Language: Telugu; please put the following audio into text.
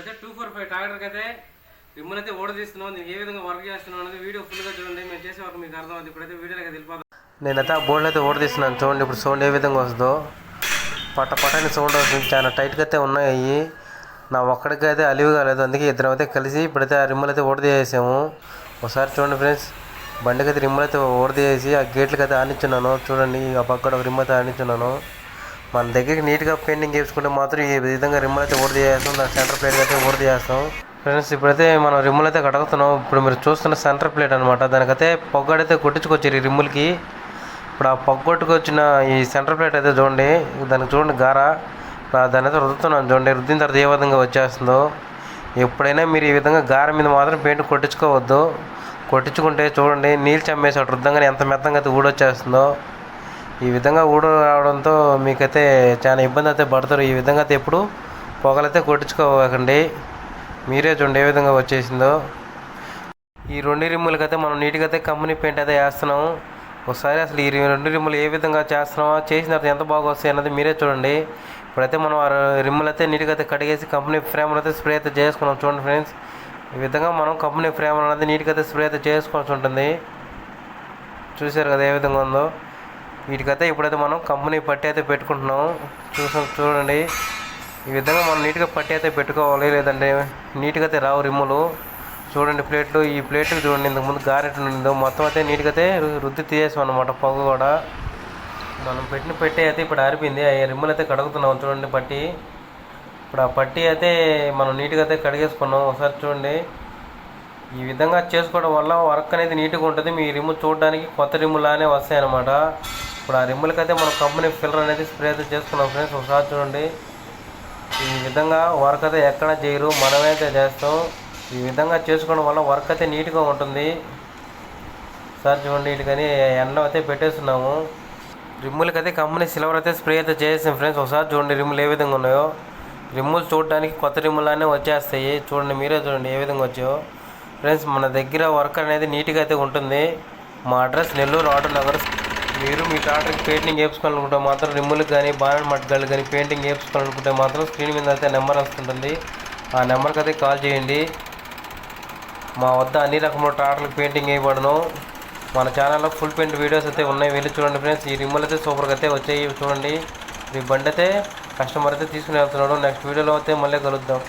అయితే టూ ఫోర్ ఫైవ్ ట్రాక్టర్కి అయితే మిమ్మల్ని అయితే ఓడ తీస్తున్నాం ఏ విధంగా వర్క్ చేస్తున్నాం అనేది వీడియో ఫుల్గా చూడండి. మేము చేసే వరకు మీకు అర్థం అవుతుంది ఇప్పుడైతే వీడియోకి వెళ్ళిపోతాం నేనైతే ఆ బోర్డులో అయితే ఓడ తీస్తున్నాను చూడండి ఇప్పుడు సౌండ్ ఏ విధంగా వస్తుందో. పట్ట పట్టని సౌండ్ వస్తుంది. చాలా టైట్గా అయితే ఉన్నాయి. నా ఒక్కడికి అయితే అలివి కాలేదు. అందుకే ఇద్దరం అయితే కలిసి ఇప్పుడైతే ఆ రిమ్మలు అయితే ఓడదీసేసాము. ఒకసారి చూడండి ఫ్రెండ్స్ బండికి అయితే రిమ్మలు అయితే ఓడదీసేసి ఆ గేట్లకి అయితే ఆనిచ్చున్నాను. చూడండి ఆ పక్కన ఒక రిమ్ అయితే ఆనిచ్చున్నాను. మన దగ్గరికి నీట్గా పెయింటింగ్ చేసుకుంటే మాత్రం ఈ విధంగా రిమ్మలు అయితే ఓడి చేస్తాం. దాని సెంటర్ ప్లేట్ అయితే ఓడి చేస్తాం. ఫ్రెండ్స్ ఇప్పుడైతే మనం రిమ్ములు అయితే కడుగుతున్నాం. ఇప్పుడు మీరు చూస్తున్న సెంటర్ ప్లేట్ అనమాట దానికైతే పొగ్గడైతే కొట్టించుకొచ్చారు ఈ రిమ్ములకి. ఇప్పుడు ఆ పొగ్గొట్టుకొచ్చిన ఈ సెంటర్ ప్లేట్ అయితే చూడండి. దానికి చూడండి గార. దాని అయితే రుద్దుతున్నాను చూడండి. రుద్దిన తర్వాత ఏ విధంగా వచ్చేస్తుందో. ఎప్పుడైనా మీరు ఈ విధంగా గార మీద మాత్రం పెయింట్ కొట్టించుకోవద్దు. కొట్టించుకుంటే చూడండి నీళ్ళు చమ్మేసాడు రుద్దంగానే ఎంత మెత్తంగా అయితే ఊడొచ్చేస్తుందో. ఈ విధంగా ఊడు రావడంతో మీకైతే చాలా ఇబ్బంది అయితే పడతారు. ఈ విధంగా అయితే ఎప్పుడు పొగలైతే కొట్టించుకోకండి. మీరే చూడండి ఏ విధంగా వచ్చేసిందో. ఈ రెండు రిమ్ములకి అయితే మనం నీట్గా అయితే కంపెనీ పెయింట్ అయితే వేస్తున్నాము. ఒకసారి అసలు ఈ రెండు రిమ్ములు ఏ విధంగా చేస్తున్నామో చేసిన తర్వాత ఎంత బాగా వస్తాయి అన్నది మీరే చూడండి. ఇప్పుడైతే మనం ఆ రిమ్ములు అయితే నీట్గా అయితే కడిగేసి కంపెనీ ఫ్రేమ్ అయితే స్ప్రే అయితే చేసుకున్నాం చూడండి ఫ్రెండ్స్. ఈ విధంగా మనం కంపెనీ ఫ్రేమ్ అనేది నీట్గా అయితే స్ప్రే అయితే చేసుకోవాల్సి ఉంటుంది చూసారు కదా ఏ విధంగా ఉందో? వీటికైతే ఇప్పుడైతే మనం కంపెనీ పట్టి అయితే పెట్టుకుంటున్నాం చూసాం చూడండి. ఈ విధంగా మనం నీట్గా పట్టి అయితే పెట్టుకోవాలి లేదంటే నీట్గా అయితే రావు రిమ్ములు. చూడండి ప్లేట్లు ఈ ప్లేట్లు చూడండి ఇంతకు ముందు ఉండిందో మొత్తం అయితే నీట్గా అయితే రుద్ది తీసేసాం అనమాట పొగ కూడా. మనం పెట్టిన పెట్టి అయితే ఇప్పుడు ఆరిపోయింది. ఆ రిమ్ములు అయితే కడుగుతున్నాం చూడండి పట్టి. ఇప్పుడు ఆ పట్టి అయితే మనం నీట్గా అయితే కడిగేసుకున్నాం. ఒకసారి చూడండి. ఈ విధంగా చేసుకోవడం వల్ల వర్క్ అనేది నీట్గా ఉంటుంది. మీ రిమ్ము చూడడానికి కొత్త రిమ్ములానే వస్తాయి అన్నమాట ఇప్పుడు ఆ రిమ్ములకి అయితే మనం కంపెనీ ఫిల్లర్ అనేది స్ప్రే అయితే చేసుకున్నాం ఫ్రెండ్స్. ఒకసారి చూడండి. ఈ విధంగా వర్క్ అయితే ఎక్కడ చేయరు మనమే అయితే చేస్తాం. ఈ విధంగా చేసుకోవడం వల్ల వర్క్ అయితే నీట్గా ఉంటుంది. సార్ చూడండి వీటికని ఎండ అయితే పెట్టేస్తున్నాము. రిమ్ములకి అయితే కంపెనీ సిల్వర్ అయితే స్ప్రే అయితే చేసాం ఫ్రెండ్స్. ఒకసారి చూడండి రిమ్ములు ఏ విధంగా ఉన్నాయో. రిమ్ములు చూడడానికి కొత్త రిమ్ములానే వచ్చేస్తాయి. చూడండి మీరే చూడండి ఏ విధంగా వచ్చాయో. ఫ్రెండ్స్ మన దగ్గర వర్క్ అనేది నీట్గా అయితే ఉంటుంది. మా అడ్రస్ నెల్లూరు ఆటో నగర్ మీరు మీ టాటర్కి పెయింటింగ్ వేసుకోవాలనుకుంటే మాత్రం రిమ్ములకు కానీ బాణన్ మట్టుగాళ్ళు కానీ పెయింటింగ్ వేసుకోవాలనుకుంటే మాత్రం స్క్రీన్ మీద అయితే నెంబర్ వస్తుంటుంది. ఆ నెంబర్కి అయితే కాల్ చేయండి. మా వద్ద అన్ని రకముల టాటర్లకు పెయింటింగ్ వేయబడను. మన ఛానల్లో ఫుల్ పెయింట్ వీడియోస్ అయితే ఉన్నాయి. వెళ్ళి చూడండి ఫ్రెండ్స్ ఈ రిమ్ములు అయితే సూపర్గా అయితే వచ్చాయి. చూడండి. మీ బండి అయితే కస్టమర్ అయితే తీసుకుని వెళ్తున్నాడు. నెక్స్ట్ వీడియోలో అయితే మళ్ళీ కలుద్దాం.